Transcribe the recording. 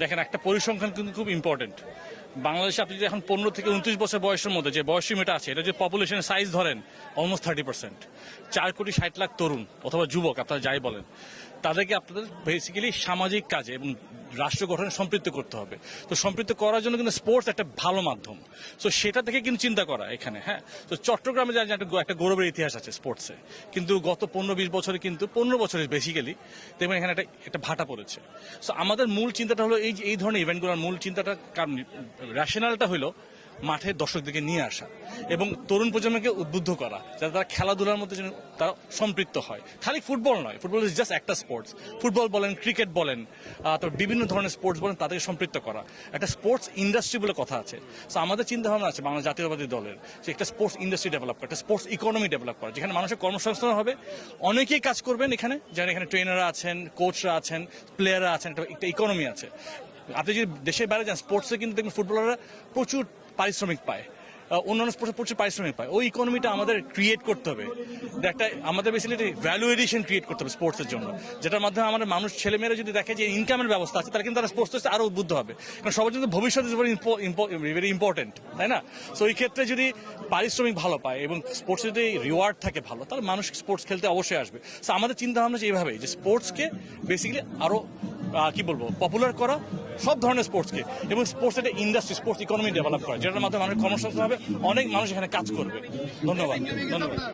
দেখেন, একটা পরিসংখ্যান কিন্তু খুব ইম্পর্টেন্ট বাংলাদেশে আপনি যদি এখন পনেরো থেকে উনত্রিশ বছর বয়সের মধ্যে যে বয়সী মেয়েটা আছে, এটা যে পপুলেশনের সাইজ ধরেন অলমোস্ট থার্টি পার্সেন্ট চার কোটি ষাট লাখ তরুণ অথবা যুবক, আপনারা যাই বলেন, তাদেরকে আপনাদের বেসিক্যালি সামাজিক কাজে এবং রাষ্ট্র গঠনে সম্পৃক্ত করতে হবে। তো সম্পৃক্ত করার জন্য কিন্তু স্পোর্টস একটা ভালো মাধ্যম। তো সেটা থেকে কিন্তু চিন্তা করা এখানে হ্যাঁ? তো চট্টগ্রামে যা একটা একটা গৌরবের ইতিহাস আছে স্পোর্টসে কিন্তু গত পনেরো বিশ বছরে কিন্তু, পনেরো বছরে বেসিক্যালি তেমন এখানে একটা একটা ভাটা পড়েছে। সো আমাদের মূল চিন্তাটা হলো এই এই ধরনের ইভেন্টগুলোর মূল চিন্তাটা, কারণ রেশনালটা হলো মাঠে দর্শকদেরকে নিয়ে আসা এবং তরুণ প্রজন্মকে উদ্বুদ্ধ করা যাতে তারা খেলাধুলার মধ্যে যেন তারা সম্পৃক্ত হয়। খালি ফুটবল নয় ফুটবল ইজ জাস্ট একটা স্পোর্টস ফুটবল বলেন ক্রিকেট বলেন আহ, তো বিভিন্ন ধরনের স্পোর্টস বলেন তাদেরকে সম্পৃক্ত করা। একটা স্পোর্টস ইন্ডাস্ট্রি বলে কথা আছে। সো আমাদের চিন্তা ভাবনা আছে বাংলা জাতীয়বাদী দলের যে একটা স্পোর্টস ইন্ডাস্ট্রি ডেভেলপ করা একটা স্পোর্টস ইকোনমি ডেভেলপ করা যেখানে মানুষের কর্মসংস্থান হবে। অনেকেই কাজ করবেন এখানে যেখানে এখানে ট্রেনাররা আছেন কোচরা আছেন প্লেয়াররা আছেন একটা ইকোনমি আছে। আপনি যদি দেশের বাইরে যান স্পোর্টসে কিন্তু দেখবেন ফুটবলাররা প্রচুর পারিশ্রমিক পায় অন্যান্য প্রচুর পারিশ্রমিক পায়। ওই ইকোনমিটা আমাদের ক্রিয়েট করতে হবে। একটা আমাদের বেসিক্যালি ভ্যালু এডিশন ক্রিয়েট করতে হবে স্পোর্টসের জন্য। যেটার মাধ্যমে আমাদের মানুষ ছেলেমেয়েরা যদি দেখে যে ইনকামের ব্যবস্থা আছে তারা কিন্তু তারা স্পোর্টস আরও উদ্বুদ্ধ হবে। কারণ সবার জন্য ভবিষ্যৎ ইজ ভেরি ভেরি ইম্পর্টেন্ট তাই না? সো এই ক্ষেত্রে যদি পারিশ্রমিক ভালো পায় এবং স্পোর্টস যদি রিওয়ার্ড থাকে ভালো তাহলে মানুষ স্পোর্টস খেলতে অবশ্যই আসবে। সো আমাদের চিন্তা ভাবনা যে এইভাবেই যে স্পোর্টসকে বেসিক্যালি আরও আহ, কি বলব পপুলার করা সব ধরনের স্পোর্টসকে এবং স্পোর্টস একটা ইন্ডাস্ট্রি স্পোর্টস ইকোনমি ডেভেলপ করা, যেটার মাধ্যমে মানুষের কর্মসংস্থান হবে, অনেক মানুষ এখানে কাজ করবে। ধন্যবাদ ধন্যবাদ।